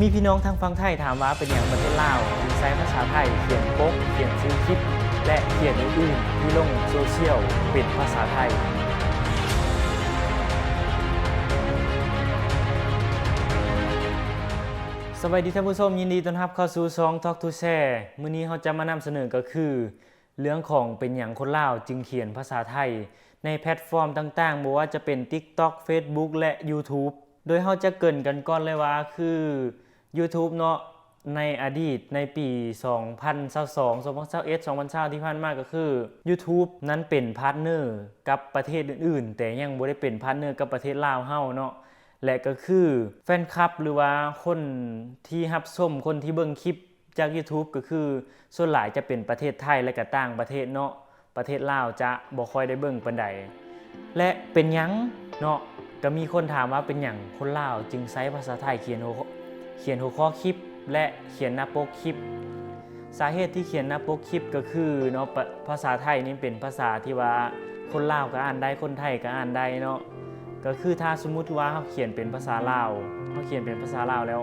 มีพี่น้องทางฝั่งไทยถามว่าเป็นอย่างประเทศลาวจึงใช้ภาษาไทยเขียนโป๊กเขียนซื้อคลิป และเขียนอื่นๆที่ลงโซเชียลเป็นภาษาไทย สวัสดีท่านผู้ชมยินดีต้อนรับเข้าสู่ซองทอกทูแชร์มื้อนี้เราจะมานำเสนอก็คือ เรื่องของเป็นอย่างคนลาวจึงเขียนภาษาไทย ในแพลตฟอร์มต่างๆบ่ว่าจะเป็น TikTok Facebook และ YouTube โดยเราจะเกินกันก่อนเลยว่าคือ YouTube เนาะในอดีตในปี 2022 2021 2020ที่ผ่านมาก็คือ YouTube นั้นเป็นพาร์ทเนอร์กับประเทศอื่น ๆ แต่ยังบ่ได้เป็นพาร์ทเนอร์กับประเทศลาวเฮาเนาะและก็คือแฟนคลับหรือว่าคนที่รับชมคนที่เบิ่งคลิปจาก YouTube ก็คือส่วนหลายจะเป็นประเทศไทยและก็ต่างประเทศเนาะประเทศลาวจะบ่ค่อยได้เบิ่งปานใดและเป็นยังเนาะก็มีคนถามว่าเป็นหยังคนลาวจึงใช้ภาษาไทยเขียนหัวข้อ เขียนหัวข้อคลิป และเขียนหน้าปกคลิป สาเหตุที่เขียนหน้าปกคลิปก็คือเนาะภาษาไทยนี่เป็นภาษาที่ว่าคนลาวก็อ่านได้คนไทยก็อ่านได้เนาะก็คือถ้าสมมุติว่าเขาเขียนเป็นภาษาลาวเขาเขียนเป็นภาษาลาวแล้ว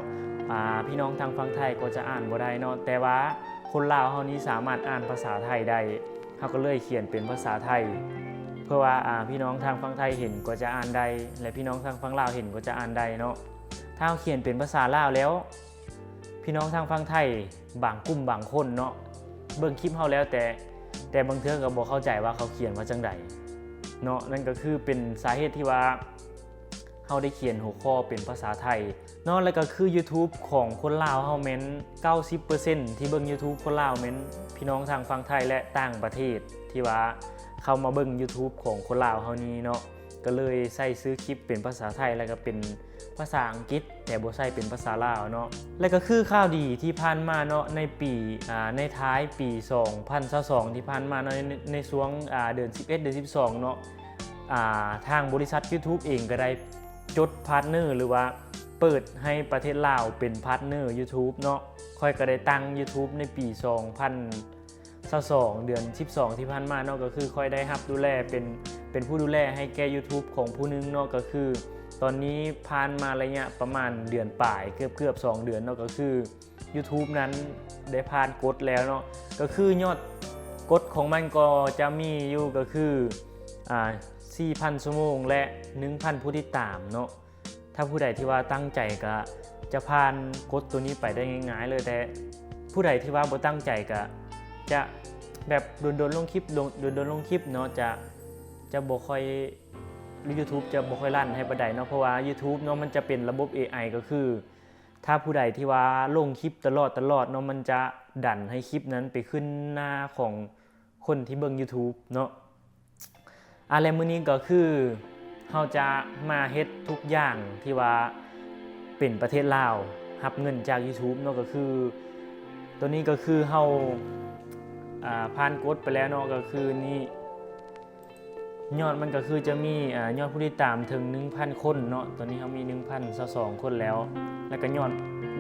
พี่น้องทางฝั่งไทยก็จะอ่านบ่ได้เนาะแต่ว่าคนลาวเฮานี้สามารถอ่านภาษาไทยได้เขาก็เลยเขียนเป็นภาษาไทย เพื่อว่าอ่าพี่น้องทางฝั่งไทยเห็นก็จะอ่านได้ และพี่น้องทางฝั่งลาวเห็นก็จะอ่านได้เนาะ ถ้าเขาเขียนเป็นภาษาลาวแล้ว พี่น้องทางฝั่งไทยบางกลุ่มบางคนเนาะเบิ่งคลิปเฮาแล้วแต่แต่บางเทื่อก็บ่เข้าใจว่าเขาเขียนว่าจังใดเนาะนั่นก็คือเป็นสาเหตุที่ว่าเฮาได้เขียนหัวข้อเป็นภาษาไทยเนาะแล้วก็คือ YouTube ของคนลาวเฮาแม้น90%ที่เบิ่ง YouTube คนลาวแม้นพี่น้องทางฝั่งไทยและต่างประเทศที่ว่าเข้ามาเบิ่ง YouTube ของคนลาวเฮานี้เนาะ ก็เลยใส่ซื้อคลิปเป็นภาษาไทยแล้วก็เป็นภาษาอังกฤษ แต่บ่ใส่เป็นภาษาลาวเนาะแล้วก็คือข่าวดีที่ผ่านมาเนาะในปีในท้ายปี 2022ที่ผ่านมาเนาะในในช่วงเดือน 11 เดือน 12 เนาะาทางบริษัท YouTube เองก็ได้จดพาร์ทเนอร์หรือว่าเปิดให้ประเทศลาวเป็นพาร์ทเนอร์ YouTube เนาะค่อยก็ได้ตั้ง YouTube ในปี 2022เดือน 12 ที่ผ่านมาเนาะก็คือค่อยได้รับดูแลเป็นเป็นผู้ดูแลให้แก่ YouTube ของผู้นึงเนาะก็คือ ตอนนี้ผ่านมาระยะประมาณเดือนป่ายเกือบเกือบ2เดือนเนาะก็คือ YouTube นั้นได้ผ่านกฎแล้วเนาะก็คือยอดกฎของมันก็จะมีอยู่ก็คืออ่า4,000ชั่วโมงและ 1,000 ผู้ติดตามเนาะถ้าผู้ใดที่ว่าตั้งใจก็จะผ่านกฎตัวนี้ไปได้ง่ายๆเลยแต่ผู้ใดที่ว่าบ่ตั้งใจก็ จะแบบโดนๆลงคลิปลงโดนๆลงคลิปเนาะจะจะบ่ค่อย YouTube จะบ่ค่อยลั่นให้ปานใดเนาะเพราะว่า YouTube เนาะมันจะเป็นระบบ AI ก็คือ ถ้าผู้ใดที่ว่าลงคลิปตลอดตลอดเนาะมันจะดันให้คลิปนั้นไปขึ้นหน้าของคนที่เบิ่ง YouTube เนาะอะไรมื้อนี้ก็คือเราจะมาเฮ็ดทุกอย่างที่ว่าเป็นประเทศลาวรับเงินจาก YouTube เนาะก็คือ ตัวนี้ก็คือเฮา ผ่านกฎไปแล้วเนาะก็คือนี่ยอดมันก็คือจะมีอ่ายอดผู้ติดตามถึง 1,000 คนเนาะตอนนี้เฮามี 1,022คนแล้ว แล้วก็ยอด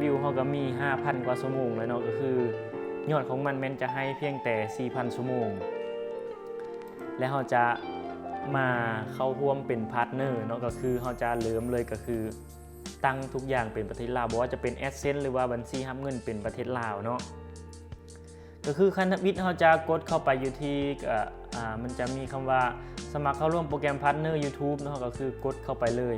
วิวเฮาก็มี 5,000 กว่าชั่วโมงแล้วเนาะก็คือยอดของมันแม่นจะให้เพียงแต่ 4,000 ชั่วโมง และเราจะมาเข้าร่วมเป็นพาร์ทเนอร์เนาะก็คือเราจะเริ่มเลยก็คือ ตั้งทุกอย่างเป็นประเทศลาวบอกว่าจะเป็นแอดเซนหรือว่าบัญชีรับเงินเป็นประเทศลาวเนาะ ก็คือคันวิทย์เราจะกดเข้าไปอยู่ที่มันจะมีคำว่าสมัครเข้าร่วมโปรแกรมพาร์ทเนอร์ YouTube เนาะก็คือกดเข้าไปเลย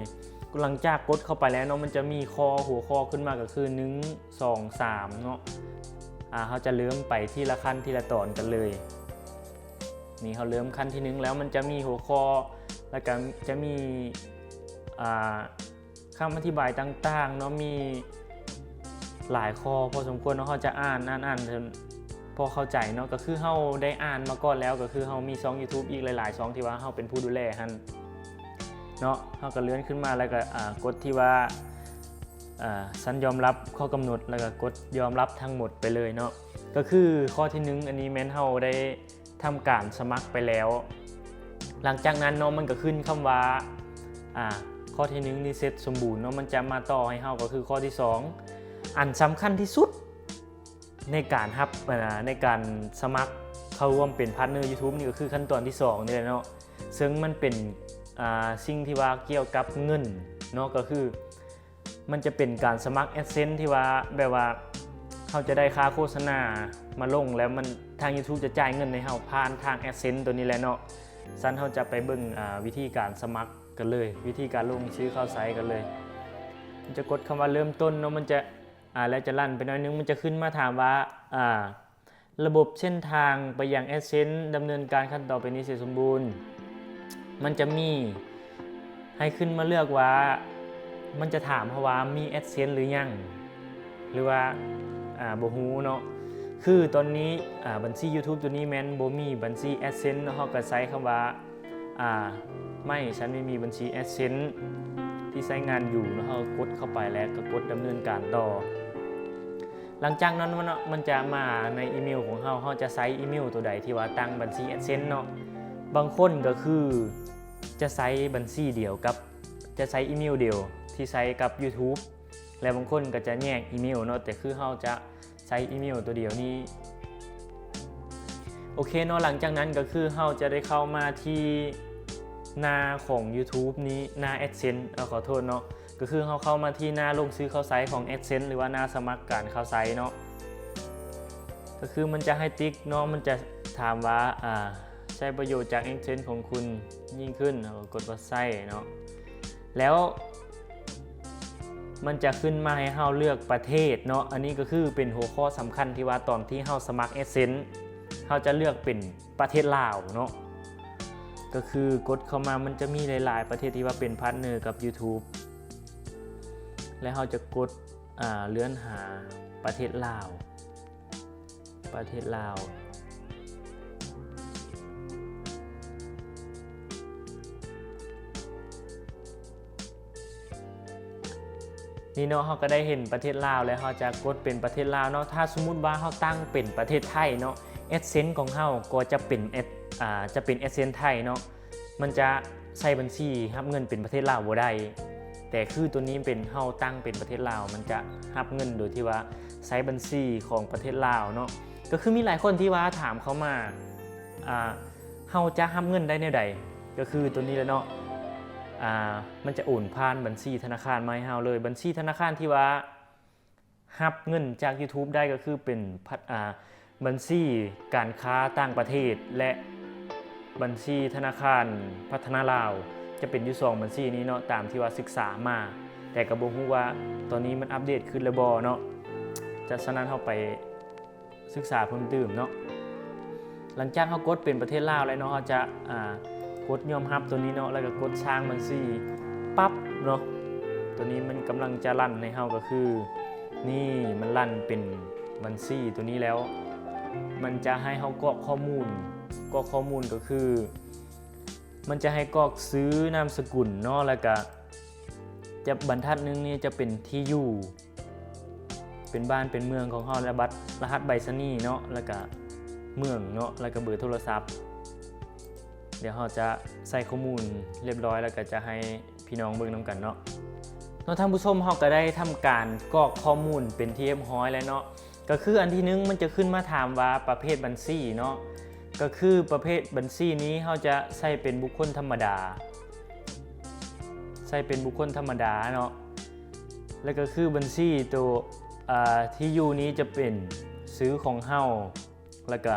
หลังจากกดเข้าไปแล้วเนาะมันจะมีคอหัวข้อขึ้นมาก็คือ 1 2 3เนาะอ่าเราจะเริ่มไปที่ละขั้นที่ละตอนกันเลยนี่เขาเริ่มขั้นที่หนึ่งแล้วมันจะมีหัวข้อแล้วก็จะมีอ่าคำอธิบายต่างๆเนาะมีหลายข้อพอสมควรเนาะเขาจะอ่านอ่านอ่านจน พอเข้าใจเนาะก็คือเขาได้อ่านมาก่อนแล้วก็คือเขามีช่อง YouTube อีกหลายๆช่องที่ว่าเขาเป็นผู้ดูแลฮันเนาะเขาก็เลื่อนขึ้นมาแล้วก็อ่ากดที่ว่าอ่าสันยอมรับข้อกำหนดแล้วก็กดยอมรับทั้งหมดไปเลยเนาะก็คือข้อที่หนึ่งอันนี้แม้นเขาได้ทำการสมัครไปแล้ว หลังจากนั้นเนาะมันก็ขึ้นคำว่าอ่าข้อที่หนึ่งนี่เสร็จสมบูรณ์เนาะมันจะมาต่อให้เฮาก็คือข้อที่ 2 อันสำคัญที่สุด ในการรับในการสมัครเข้าร่วมเป็นพาร์ทเนอร์ YouTube นี่ก็คือขั้นตอนที่2นี่แหละเนาะซึ่งมันเป็นสิ่งที่ว่าเกี่ยวกับเงินเนาะก็คือมันจะเป็นการสมัคร AdSense ที่ว่าแบบว่าเขาจะได้ค่าโฆษณามาลงแล้วมันทาง YouTube จะจ่ายเงินในเฮาผ่านทาง AdSense ตัวนี้แหละเนาะซันเขาจะไปเบิ่งอ่าวิธีการสมัครกันเลย วิธีการลงชื่อเข้าไซต์กันเลยมันจะกดคำว่าเริ่มต้นเนาะมันจะ อ่าแล้วจะลั่นไปน้อยนึงมันจะขึ้นมาถามว่าอ่าระบบเส้นทางไปยัง AdSense ดำเนินการขั้นต่อไปนี้เสร็จสมบูรณ์ มันจะมีให้ขึ้นมาเลือกว่า มันจะถามเพราะว่ามี AdSense หรือยัง หรือว่าอ่าบ่ฮู้เนาะคือตอนนี้อ่าบัญชี YouTube ตัวนี้แม้นบ่มีบัญชี AdSense เนะเฮาก็ใช้คำว่าอ่าไม่ฉันไม่มีบัญชี AdSense ที่ใช้งานอยู่นะเฮากดเข้าไปแล้วก็กดดำเนินการต่อ หลังจากนั้นมันจะมาในอีเมลของเฮาเฮาจะใช้อีเมลตัวใดที่ว่าตั้งบัญชี AdSense เนาะบางคนก็คือจะใช้บัญชีเดียวกับ จะใช้อีเมลเดียวที่ใช้กับ YouTube และบางคนก็จะแยกอีเมลเนาะแต่คือเฮาจะใช้อีเมลตัวเดียวนี้โอเคเนาะหลังจากนั้นก็คือเฮาจะได้เข้ามาที่หน้าของ YouTube นี้หน้า AdSense เอาขอโทษเนาะ ก็คือเฮาเข้ามาที่หน้าลงซื้อข้าไซต์ของ AdSense หรือว่าหน้าสมัครการข้าไซต์เนาะก็คือมันจะให้ติ๊กเนาะมันจะถามว่าอ่าใช้ประโยชน์จาก AdSense ของคุณยิ่งขึ้นกดว่าใช่เนาะแล้วมันจะขึ้นมาให้เฮาเลือกประเทศเนาะ อันนี้ก็คือเป็นหัวข้อสำคัญที่ว่าตอนที่เฮาสมัคร Essence เฮาจะเลือกเป็นประเทศลาวเนาะ ก็คือกดเข้ามามันจะมีหลาย ๆ ประเทศที่ว่าเป็นพาร์ทเนอร์กับ YouTube และเฮาจะกดเลื่อนหาประเทศลาว ประเทศลาวนี่เนาะเขาก็ได้เห็นประเทศลาวแล้วเขาจะกดเป็นประเทศลาวเนาะถ้าสมมุติว่าเขาตั้งเป็นประเทศไทยเนาะเอเซนต์ของเขาก็จะเป็นเออ่าจะเป็นเอเซนต์ไทยเนาะมันจะใส่บัญชีรับเงินเป็นประเทศลาวบ่ได้ แต่คือตัวนี้เป็นเฮาตั้งเป็นประเทศลาว มันจะรับเงินโดยที่ว่าใช้บัญชีของประเทศลาวเนาะก็คือมีหลายคนที่ว่าถามเขามาเฮาจะรับเงินได้แนวใดก็คือตัวนี้แหล้วเนาะมันจะโอนผ่านบัญชีธนาคารมาให้เฮาเลย บัญชีธนาคารที่ว่าหับเงินจาก YouTube ได้ก็คือเป็นพัดบัญชีการค้าต่างประเทศ และบัญชีธนาคารพัฒนาลาว จะเป็นยู่สองบัญชีนี้เนาะตามที่ว่าศึกษามา แต่ก็บ่ฮู้ว่าตอนนี้มันอัปเดตขึ้นแล้วบ่เนาะจะฉะนั้นเฮาไปศึกษาเพิ่มเติมเนาะหลังจากเฮากดเป็นประเทศลาวแล้วเนาะเฮาจะอ่ากดยอมรับตัวนี้เนาะแล้วก็กดสร้างบัญชีปั๊บเนาะตัวนี้มันกำลังจะลั่นในเฮาก็คือ นี่มันลั่นเป็นบัญชีตัวนี้แล้ว มันจะให้เฮากรอกข้อมูลกรอกข้อมูลก็คือ มันจะให้กรอกซื้อนามสกุลเนาะแล้วก็จะบรรทัดหนึงนี่จะเป็นที่อยู่ เป็นบ้านเป็นเมืองของเฮาและบัตรรหัสใบสนีย์เนาะแล้วก็เมืองเนาะแล้วก็เบอร์โทรศัพท์ เดี๋ยวเราจะใส่ข้อมูลเรียบร้อยแล้วก็จะให้พี่น้องเบิ่งน้ำกันเนาะเนาะท่านผู้ชมเราก็ได้ทำการกรอกข้อมูลเป็นที่เรียบร้อยแล้วเนาะก็คืออันที่หนึงมันจะขึ้นมาถามว่าประเภทบัญชีเนาะ ก็คือประเภทบัญชีนี้เราจะใส่เป็นบุคคลธรรมดาใส่เป็นบุคคลธรรมดาเนาะ แล้วก็คือบัญชีตัวที่อยู่นี้จะเป็นซื้อของเฮาแล้วก็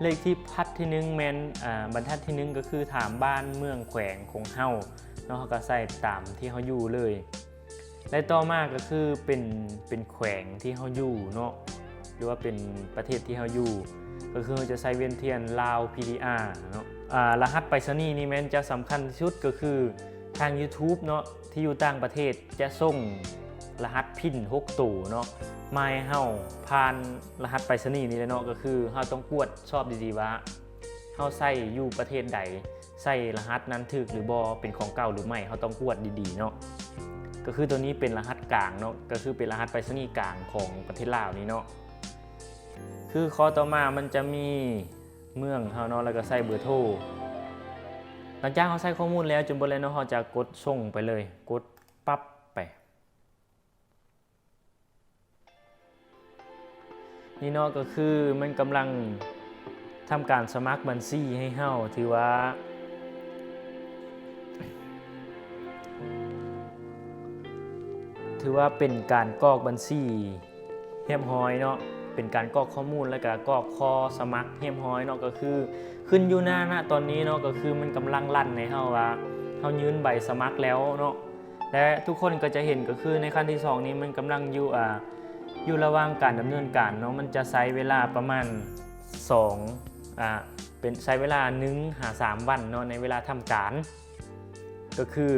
เลขที่พัดที่หนึงแมนอ่าบรรทัดที่หนึงก็คือถามบ้านเมืองแขวงของเฮาเนาะเขาก็ใส่ตามที่เขาอยู่เลย และต่อมาก็คือเป็นเป็นแขวงที่เขาอยู่เนาะ หรือว่าเป็นประเทศที่เขาอยู่ ก็คือจะใช้เวียนเทียนลาว PDR เนาะอ่ารหัสไปรษณีย์นี่แม้นจะสำคัญที่สุดก็คือทาง YouTube เนาะที่อยู่ต่างประเทศจะส่งรหัสพิน6ตู่เนาะมาให้เฮาผ่านรหัสไปรษณีย์นี่แหละเนาะก็คือเฮาต้องกวดชอบดีๆว่าเฮาใส่อยู่ประเทศใดใส่รหัสนั้นถูกหรือบ่เป็นของเก่าหรือไม่เฮาต้องกวดดีๆเนาะก็คือตัวนี้เป็นรหัสกลางเนาะก็คือเป็นรหัสไปรษณีย์กลางของประเทศลาวนี้เนาะ คือข้อต่อมามันจะมีเมืองเฮาเนาะแล้วก็ใส่เบอร์โทรหลังจากเขาใส่ข้อมูลแล้วจนบนแล้วเนาะเขาจะกดส่งไปเลย กดปั๊บไป นี่เนาะก็คือมันกำลังทำการสมัครบัญชีให้เฮาถือว่าถืออว่าเป็นการกรอกบัญชีเรียบร้อยเนาะ เป็นการกรอกข้อมูลแล้วก็กรอกข้อสมัครเรียบร้อยเนาะก็คือ ขึ้นอยู่หน้าณตอนนี้เนาะก็คือมันกำลังลั่นในเฮาว่าเฮายื่นใบสมัครแล้วเนาะและทุกคนก็จะเห็นก็คือในขั้นที่สองนี้มันกำลังอยู่อ่าอยู่ระหว่างการดำเนินการเนาะมันจะใช้เวลาประมาณ2อ่าเป็นใช้เวลา1หา3วันเนาะในเวลาทำการ ก็คือ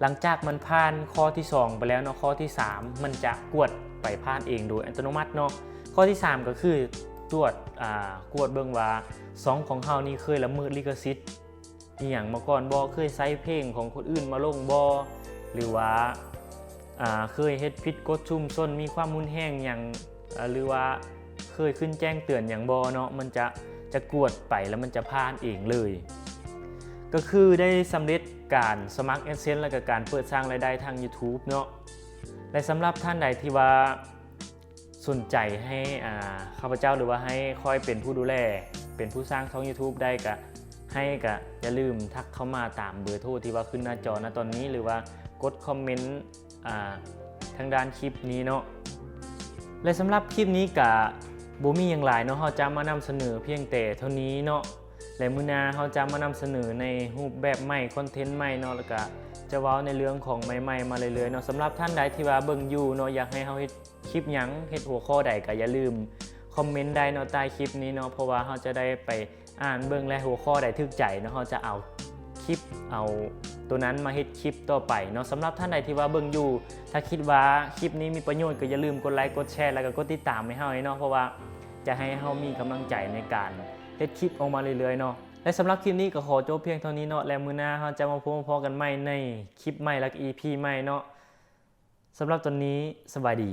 หลังจากมันผ่านข้อที่ 2 ไปแล้วเนาะข้อที่ 3 มันจะกวดไปผ่านเองโดยอัตโนมัติเนาะข้อที่ 3 ก็คือตรวจอ่ากวดเบิ่งว่าซองของเฮานี่เคยละเมิดลิขสิทธิ์อีหยังมาก่อนบ่เคยใช้เพลงของคนอื่นมาลงบ่หรือว่าอ่าเคยเฮ็ดผิดกฎชุมชนมีความมุนแห้งอย่างหรือว่าเคยขึ้นแจ้งเตือนอย่างบ่เนาะมันจะจะกวดไปแล้วมันจะผ่านเองเลย ก็คือได้สำเร็จการสมัคร a d s e n s e และก็การเปิดสร้างรายได้ทาง YouTube เนาะ และสำหรับท่านใดที่ว่าสนใจให้อ่าข้าพเจ้าหรือว่าให้คอยเป็นผู้ดูแล เป็นผู้สร้างช่อง YouTube ได้ก็ให้ก็อย่าลืมทักเข้ามาตามเบอร์โทรที่ว่าขึ้นหน้าจอณตอนนี้หรือว่ากดคอมเมนต์อ่าทางด้านคลิปนี้เนาะและสำหรับคลิปนี้กับบูมี่อย่างหลายเนาะเราจะมานำเสนอเพียงแต่เท่านี้เนาะและมื้อหนาเขาจะมานำเสนอในรูปแบบใหม่คอนเทนต์ใหม่เนาะแล้วก็ จะว้าในเรื่องของใหม่ๆมาเรื่อยๆเนาะสำหรับท่านใดที่ว่าเบิ่งอยู่เนาะอยากให้เฮาเฮ็ดคลิปหยังเฮ็ดหัวข้อใดก็อย่าลืมคอมเมนต์ได้เนาะใต้คลิปนี้เนาะเพราะว่าเฮาจะได้ไปอ่านเบิ่งและหัวข้อใดทึกใจเนาะเฮาจะเอาคลิปเอาตัวนั้นมาเฮ็ดคลิปต่อไปเนาะสำหรับท่านใดที่ว่าเบิ่งอยู่ ถ้าคิดว่าคลิปนี้มีประโยชน์ก็อย่าลืมกดไลค์กดแชร์แล้วก็กดติดตามให้เฮาเนาะเพราะว่าจะให้เฮามีกำลังใจในการเฮ็ดคลิปออกมาเรื่อยๆเนาะ และสำหรับคลิปนี้ก็ขอจบเพียงเท่านี้เนาะแล้วมื้อหน้าเราจะมาพบมาพอกันใหม่ในคลิปใหม่และก็ EP ใหม่เนาะสำหรับตอนนี้สบายดี